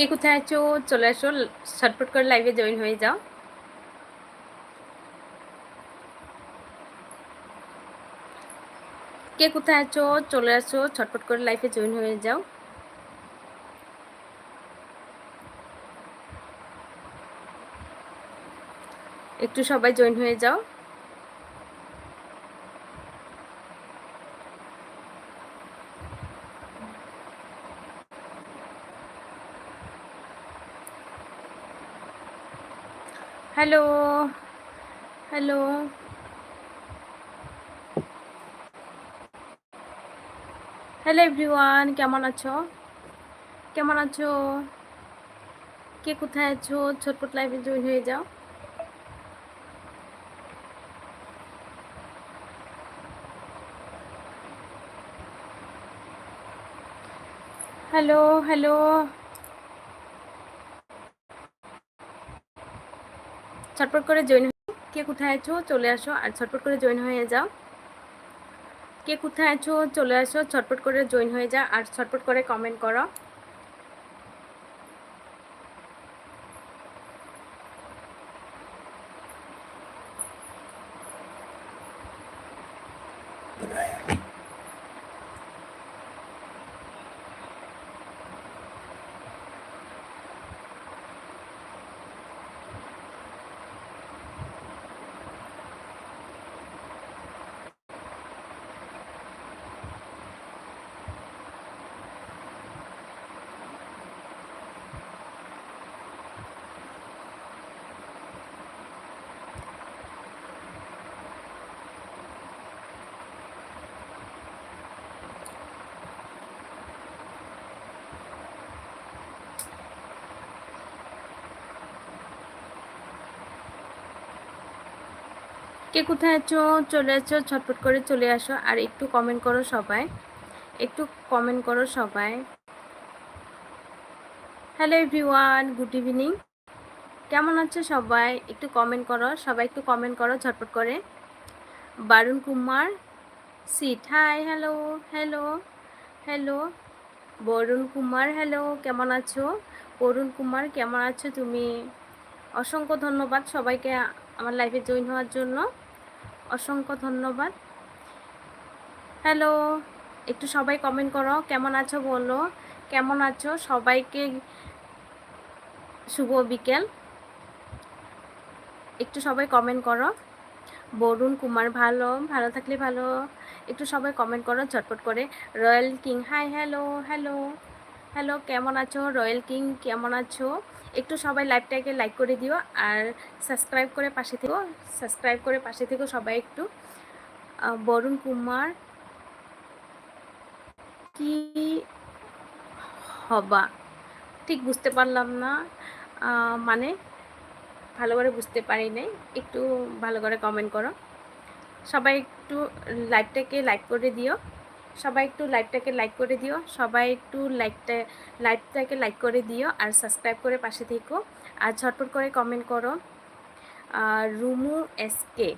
কে কোথায় আছো? চলে আসো ছটফট করে লাইভে জয়েন হয়ে যাও। কে কোথায় আছো? চলে আসো ছটফট করে লাইফে জয়েন হয়ে যাও। একটু সবাই জয়েন হয়ে যাও। Hello hello. হ্যালো এভরিওয়ান, কেমন আছো? কেমন আছো? কে কোথায় আছো? ছোটপট লাইভে জয়েন হয়ে যাও। Hello hello. ছটপট করে জয়েন কে কোথায় আছো? চলে আসো আর ছটপট করে জয়েন হয়ে যাও। কে কোথায় আছো? চলে আসো, ছটপট করে জয়েন হয়ে যাও আর ছটপট করে কমেন্ট করো। কে কোথায় আছো? চলে আছো ছটফট করে চলে আসো আর একটু কমেন্ট করো সবাই। একটু কমেন্ট করো সবাই। হ্যালো এভরিওয়ান গুড ইভিনিং কেমন আছো সবাই? একটু কমেন্ট করো, সবাই একটু কমেন্ট করো ঝটপট করে। Barun Kumar Sit hi hello hello hello Barun Kumar hello কেমন আছো? বরুণ কুমার, কেমন আছো তুমি? অসংখ্য ধন্যবাদ সবাইকে আমার লাইফে জয়েন হওয়ার জন্য অসংখ্য ধন্যবাদ। হ্যালো একটু সবাই কমেন্ট করো, কেমন আছো বলো? কেমন আছো? সবাইকে শুভ বিকেল। একটু সবাই কমেন্ট করো। বরুণ কুমার ভালো ভালো থাকলে ভালো। একটু সবাই কমেন্ট করো, ঝটপট করে। Royal king hi hello hello hello কেমন আছো? রয়্যাল কিং, কেমন আছো? একটু সবাই লাইভটাকে লাইক করে দিও আর সাবস্ক্রাইব করে পাশে থেকো, সাবস্ক্রাইব করে পাশে থেকো সবাই একটু। বরুণ কুমার, কি হবা? ঠিক বুঝতে পারলাম না। মানে ভালো করে বুঝতে পারি নাই। একটু ভালো করে কমেন্ট করো। সবাই একটু লাইভটাকে লাইক করে দিও। সবাই একটু লাইভটাকে লাইক করে দিও, সবাই একটু লাইকটা লাইভটাকে লাইক করে দিও আর সাবস্ক্রাইব করে পাশে থেকো আর ঝটপট করে কমেন্ট করো। রুমু এসকে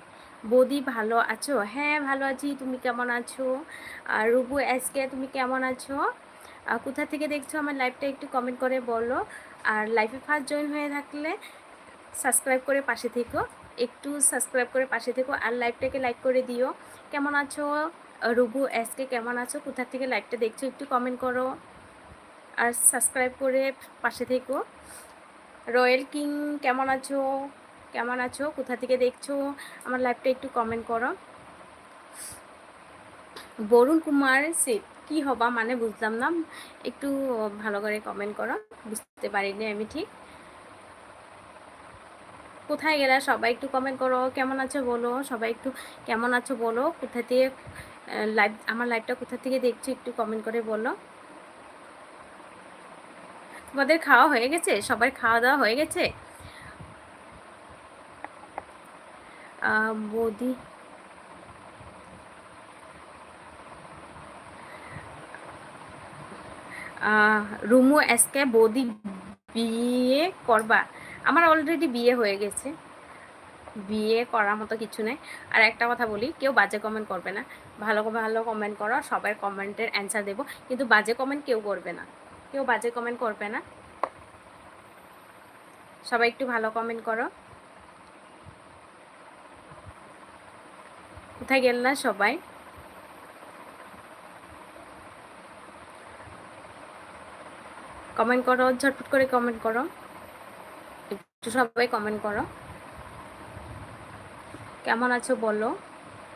বৌদি ভালো আছো? হ্যাঁ ভালো আছি, তুমি কেমন আছো? আর রুবু এসকে তুমি কেমন আছো? কোথা থেকে দেখছ আমার লাইভটা একটু কমেন্ট করে বলো। আর লাইফে ফার্স্ট জয়েন হয়ে থাকলে সাবস্ক্রাইব করে পাশে থেকো, একটু সাবস্ক্রাইব করে পাশে থেকো আর লাইভটাকে লাইক করে দিও। কেমন আছো? রুবু এসকে কেমন আছো? কোথা থেকে লাইভটা দেখছ একটু কমেন্ট করো। আর সাবস্ক্রাইব করে পাশে থেকো। রয়্যাল কিং কেমন আছো? কেমন আছো? কোথা থেকে দেখছ? আমার লাইভটা একটু কমেন্ট করো। বরুণ কুমার সেট কি হবা মানে বুঝলাম না। একটু ভালো করে কমেন্ট করো। বুঝতে পারিনি আমি ঠিক। কোথায় গেলা? সবাই একটু কমেন্ট করো। কেমন আছো বলো? সবাই একটু কেমন আছো বলো? কোথা থেকে লাইভ আমার লাইভটা কোথা থেকে দেখছ একটু কমেন্ট করে বলো। তোমাদের খাওয়া হয়ে গেছে? সবাই খাওয়া দাওয়া হয়ে গেছে? বৌদি। রুমু এসকে বৌদি বিয়ে করবা। আমার অলরেডি বিয়ে হয়ে গেছে। বিয়ে করার মতো কিছু নেই। আর একটা কথা বলি, কেউ বাজে কমেন্ট করবে না। ভালো ভালো কমেন্ট করো, সবাই কমেন্টের অ্যান্সার দেবো। কিন্তু বাজে কমেন্ট কেউ করবে না। কেউ বাজে কমেন্ট করবে না। সবাই একটু ভালো কমেন্ট করো। কোথায় গেল না সবাই? কমেন্ট করো, ঝটপট করে কমেন্ট করো। একটু সবাই কমেন্ট করো। কেমন আছো বলো?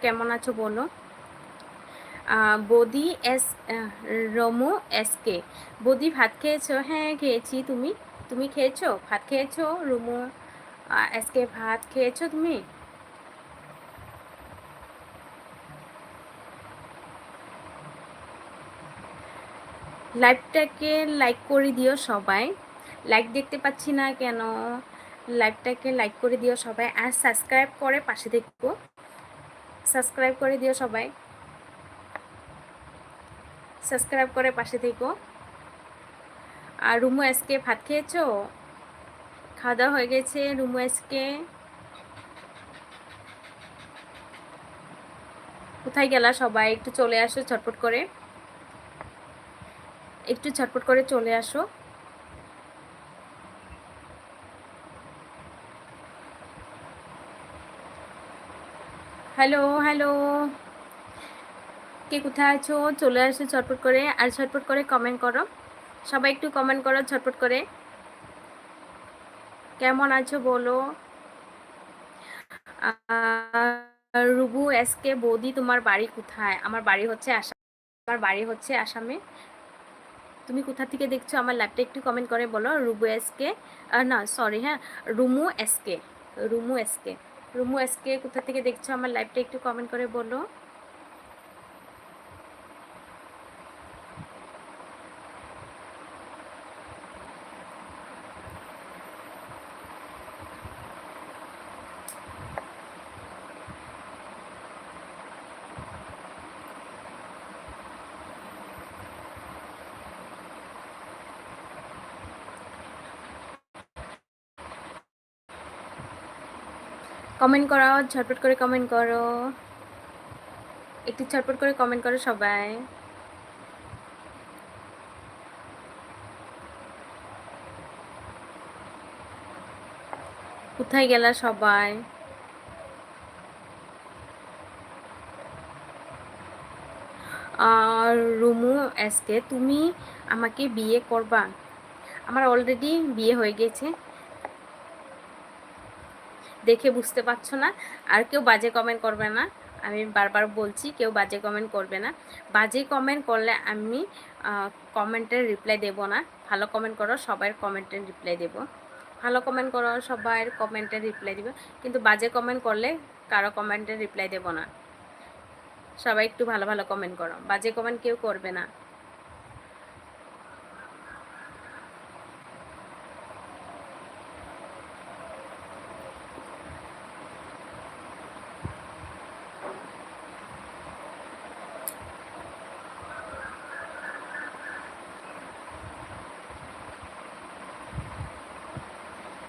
কেমন আছো বলো? Bodi S Ramu S K. Bodi ভাত খেয়েছো? হ্যাঁ খেয়েছি। তুমি? তুমি খেয়েছো? ভাত খেয়েছো? রুমু এস কে ভাত খেয়েছো তুমি? লাইভটাকে লাইক করে দিও সবাই। লাইক দেখতে পাচ্ছি না কেন? লাইভটাকে লাইক করে দিও সবাই আর সাবস্ক্রাইব করে পাশে দেখব সাবস্ক্রাইব করে দিও সবাই। সাবস্ক্রাইব করে পাশে থেকো। আর রুমু এসকে ভাত খেয়েছো? খাওয়া দাওয়া হয়ে গেছে, রুমু এসকে কোথায় গেলা সবাই? একটু চলে আসো ছটপট করে। একটু ছটপট করে চলে আসো। Hello hello. কে কোথায় আছো? চলে আসো ছটপট করে। আর ছটপট করে কমেন্ট করো। সবাই একটু কমেন্ট করো ছটপট করে। কেমন আছো বলো? রুবু এসকে বৌদি, তোমার বাড়ি কোথায়? আমার বাড়ি হচ্ছে আসাম আমার বাড়ি হচ্ছে আসামে। তুমি কোথা থেকে দেখছ? আমার ল্যাপটা একটু কমেন্ট করে বলো। রুবু এসকে না সরি হ্যাঁ রুমু এসকে রুমু এসকে রুমু আজকে কোথা থেকে দেখছ আমার লাইভটা একটু কমেন্ট করে বলো। কমেন্ট করো, ঝটপট করে কমেন্ট করো। একটু ঝটপট করে কমেন্ট করো সবাই। কোথায় গেলা সবাই? আর রুমু এসকে তুমি আমাকে বিয়ে করবা? আমার অলরেডি বিয়ে হয়ে গেছে। দেখে বুঝতে পারছ না। আর কেউ বাজে কমেন্ট করবে না। আমি বারবার বলছি, কেউ বাজে কমেন্ট করবে না। বাজে কমেন্ট করলে আমি কমেন্টের রিপ্লাই দেব না। ভালো কমেন্ট করো সবার কমেন্টের রিপ্লাই দেব। ভালো কমেন্ট করো সবার কমেন্টের রিপ্লাই দেবো। কিন্তু বাজে কমেন্ট করলে কারও কমেন্টের রিপ্লাই দেব না। সবাই একটু ভালো ভালো কমেন্ট করো। বাজে কমেন্ট কেউ করবে না।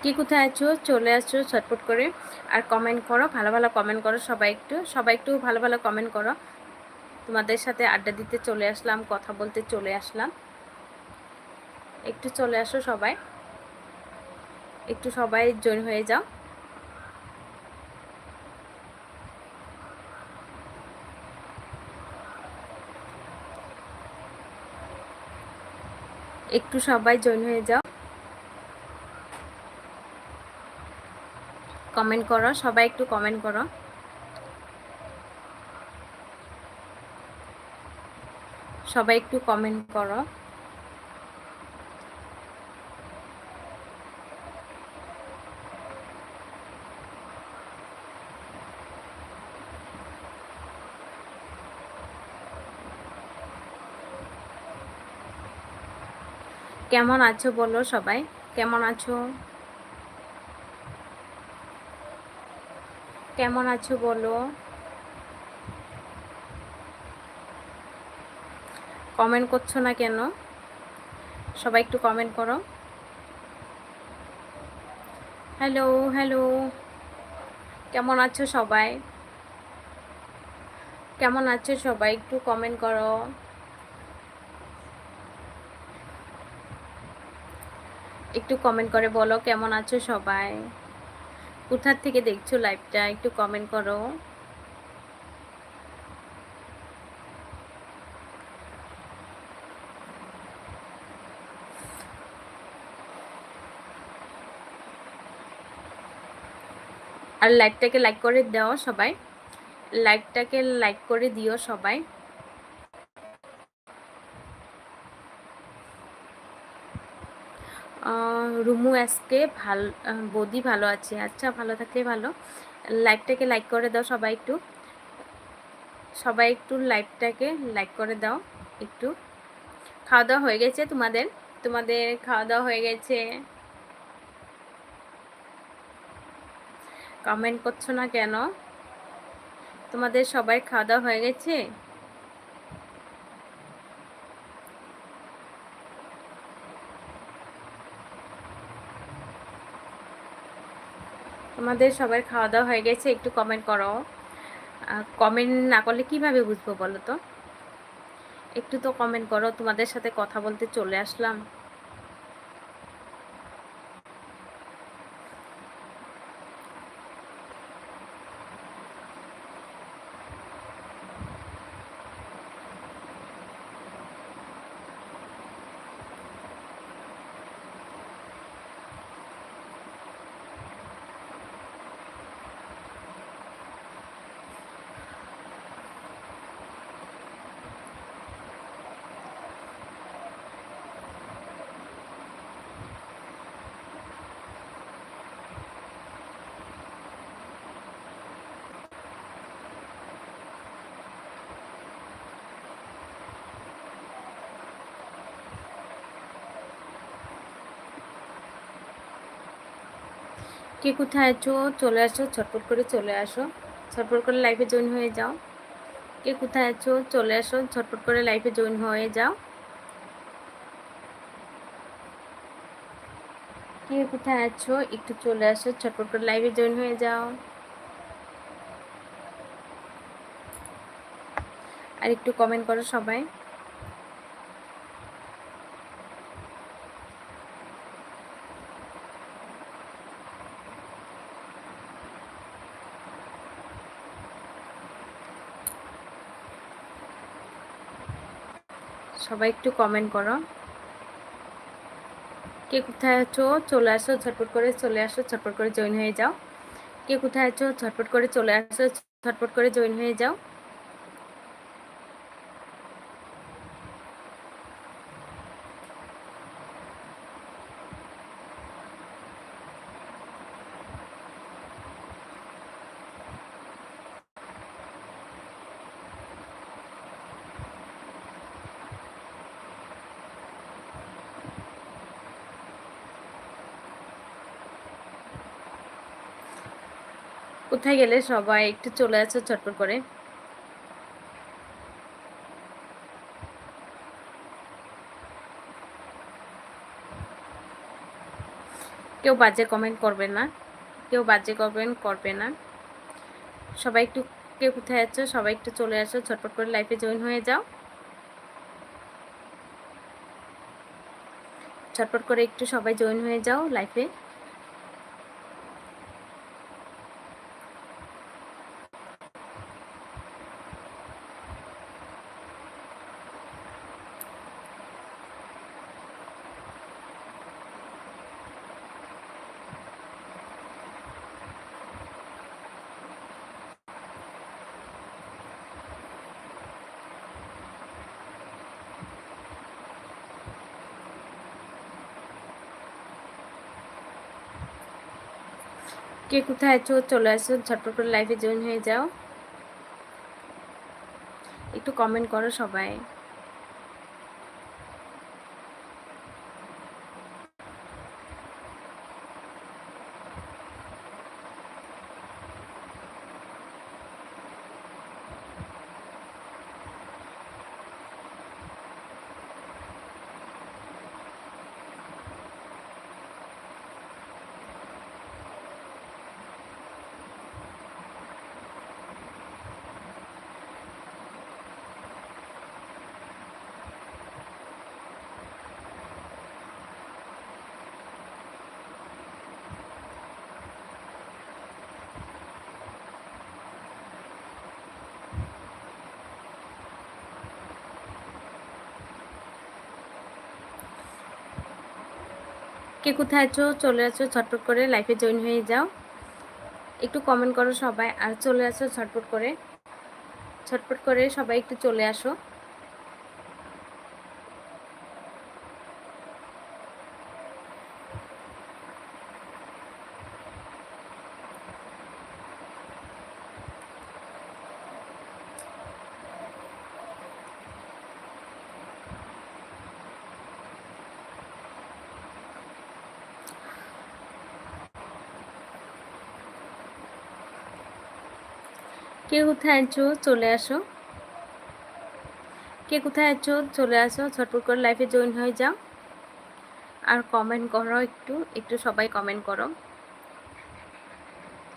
কি কোথায় আছো? চলে আসছো ছটপট করে। আর কমেন্ট করো, ভালো ভালো কমেন্ট করো সবাই একটু। সবাই একটু ভালো ভালো কমেন্ট করো। তোমাদের সাথে আড্ডা দিতে চলে আসলাম, কথা বলতে চলে আসলাম। একটু চলে আসো সবাই। একটু সবাই জয়েন হয়ে যাও। একটু সবাই জয়েন হয়ে যাও। কমেন্ট করো, সবাই একটু কমেন্ট করো। সবাই একটু কমেন্ট করো। কেমন আছো বলো সবাই? কেমন আছো? কেমন আছো বলো? কমেন্ট করছ না কেন? সবাই একটু কমেন্ট করো। হ্যালো হ্যালো কেমন আছো সবাই? কেমন আছো সবাই? একটু কমেন্ট করো। একটু কমেন্ট করে বলো কেমন আছো সবাই? কোথার থেকে দেখছ লাইভটা একটু কমেন্ট করো। আর লাইভটাকে লাইক করে দাও সবাই। লাইভটাকে লাইক করে দিও সবাই। রুমু আজকে ভালো বৌদি ভালো আছে। আচ্ছা ভালো থাকলে ভালো। লাইভটাকে লাইক করে দাও সবাই একটু। সবাই একটু লাইভটাকে লাইক করে দাও একটু। খাওয়া দাওয়া হয়ে গেছে তোমাদের? তোমাদের খাওয়া দাওয়া হয়ে গেছে? কমেন্ট করছ না কেন? তোমাদের সবাই খাওয়া দাওয়া হয়ে গেছে? তোমাদের সবার খাওয়া দাওয়া হয়ে গেছে, একটু কমেন্ট করো। কমেন্ট না করলে কীভাবে বুঝব বলো তো? একটু তো কমেন্ট করো, তোমাদের সাথে কথা বলতে চলে আসলাম। কে কোথায় আছো? চলে আসো, ছটপট করে চলে আসো। ছটপট করে লাইফে জয়েন হয়ে যাও। কে কোথায় আছো? চলে আসো, ছটপট করে লাইফে জয়েন হয়ে যাও। কে কোথায় আছো? একটু চলে আসো, ছটপট করে লাইভে জয়েন হয়ে যাও। আর একটু কমেন্ট করো সবাই। সবাই একটু কমেন্ট করো। কে কোথায় আছো? চলে আসো, ঝটপট করে চলে আসো, ঝটপট করে জয়েন হয়ে যাও। কে কোথায় আছো? ঝটপট করে চলে আসো, ঝটপট করে জয়েন হয়ে যাও। কোথায় গেলে সবাই একটু চলে আসো চটপট করে? কেউ বাজে কমেন্ট করবে না, কেউ বাজে কমেন্ট করবে না। সবাই একটু, কেউ কোথায় আছো? সবাই একটু চলে আসো ছটপট করে লাইফে জয়েন হয়ে যাও। ছটপট করে একটু সবাই জয়েন হয়ে যাও লাইফে কে কোথায় আছো চলে আসো ঝটপট লাইভে জয়েন হয়ে যাও। একটু কমেন্ট করো সবাই। কে কোথায় আছো? চলে আছো ছটপট করে লাইফে জয়েন হয়ে যাও। একটু কমেন্ট করো সবাই, আর চলে আসো ছটপট করে। ছটপট করে সবাই একটু চলে আসো। কে কোথায় আছো? চলে আসো। কে কোথায় আছো? চলে আসো। ছটপট করে লাইফে জয়েন হয়ে যাও। আর কমেন্ট করো একটু। একটু সবাই কমেন্ট করো।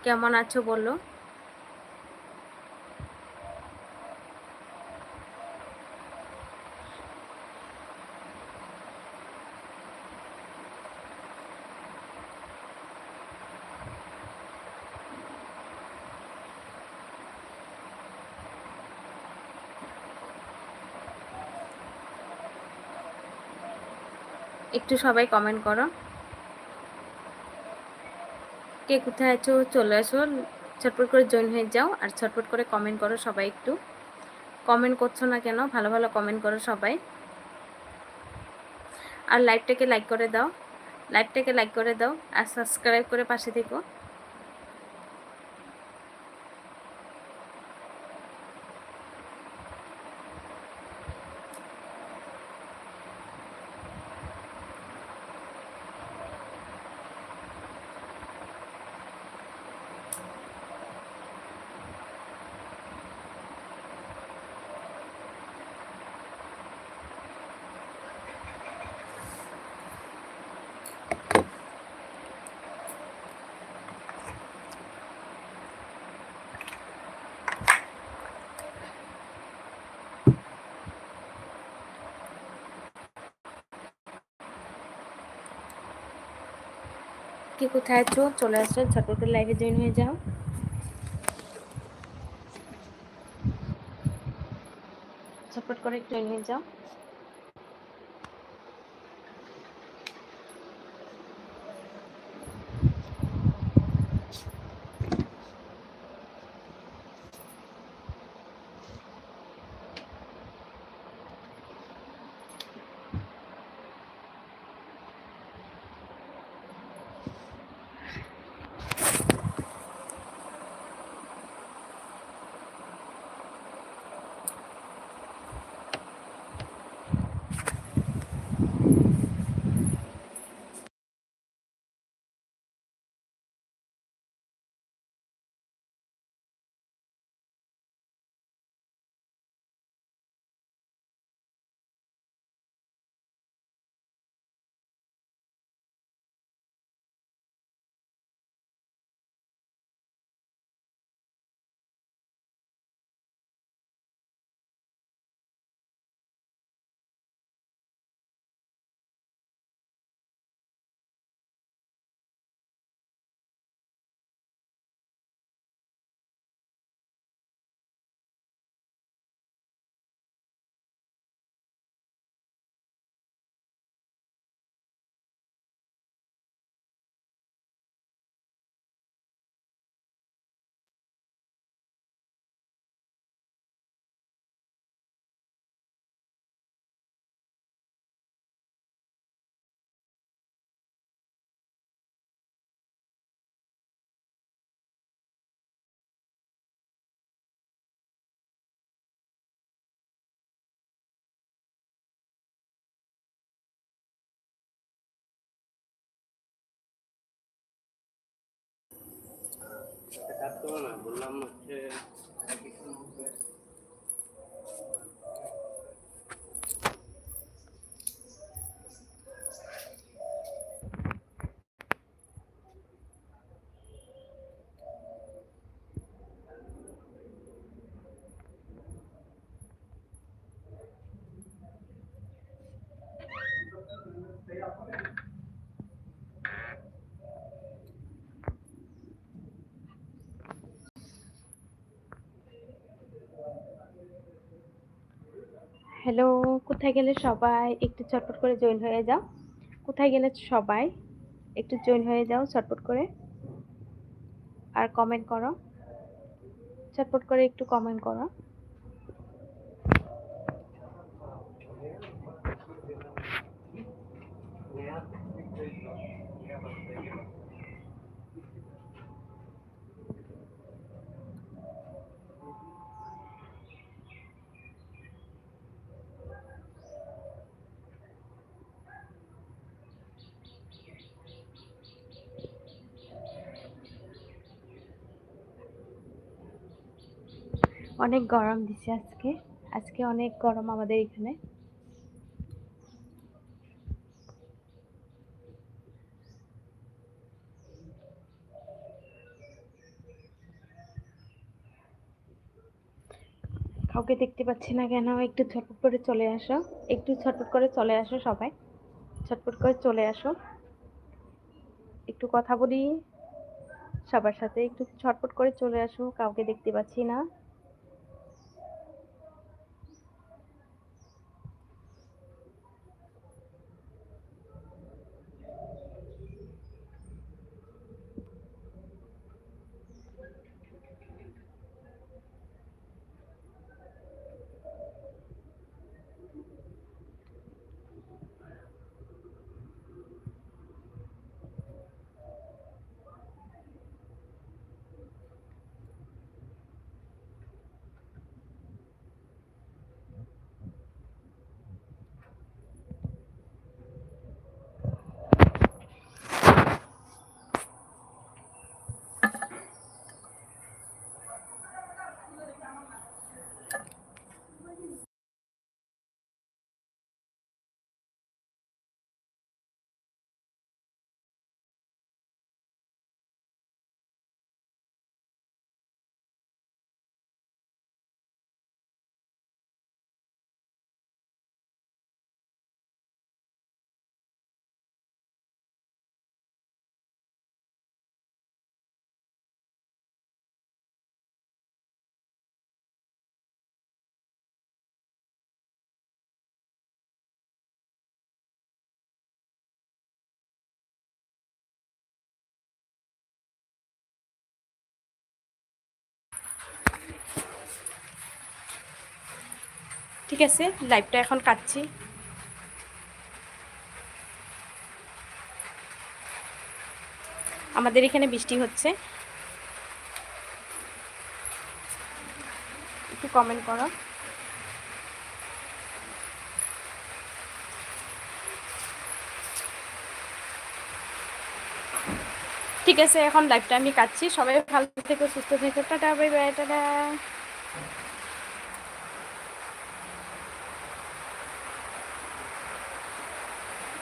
কেমন আছো বলো। একটু সবাই কমেন্ট করো। কে কোথায় আছো? চলে আসো। ছটপট করে জয়েন হয়ে যাও আর ছটপট করে কমেন্ট করো সবাই একটু। কমেন্ট করছ না কেন? ভালো ভালো কমেন্ট করো সবাই। আর লাইভটাকে লাইক করে দাও। লাইভটাকে লাইক করে দাও আর সাবস্ক্রাইব করে পাশে থেকো। কে কোথায় আছো? চলে আসছো ঝটপট লাইভে জয়েন হয়ে যাও। ঝটপট করে জয়েন হয়ে যাও। কাটতে না বললাম হচ্ছে হ্যালো কোথায় গেলে সবাই? একটু চটপট করে জয়েন হয়ে যাও। কোথায় গেলে সবাই? একটু জয়েন হয়ে যাও ছটপট করে। আর কমেন্ট করো। ছটপট করে একটু কমেন্ট করো। অনেক গরম দিছে আজকে। আজকে অনেক গরম আমাদের এখানে। কাউকে দেখতে পাচ্ছি না কেন? একটু ছটপট করে চলে আসো। একটু ছটপট করে চলে আসো সবাই। ছটপট করে চলে আসো। একটু কথা বলি সবার সাথে। একটু ছটপট করে চলে আসো। কাউকে দেখতে পাচ্ছি না। আছে লাইভটা এখন কাটছি। আমাদের এখানে বৃষ্টি হচ্ছে। একটু কমেন্ট করো। ঠিক আছে, এখন লাইভটা আমি কাটছি। সবাই ভালো থেকে, সুস্থ থেকো। Tata bye bye tata.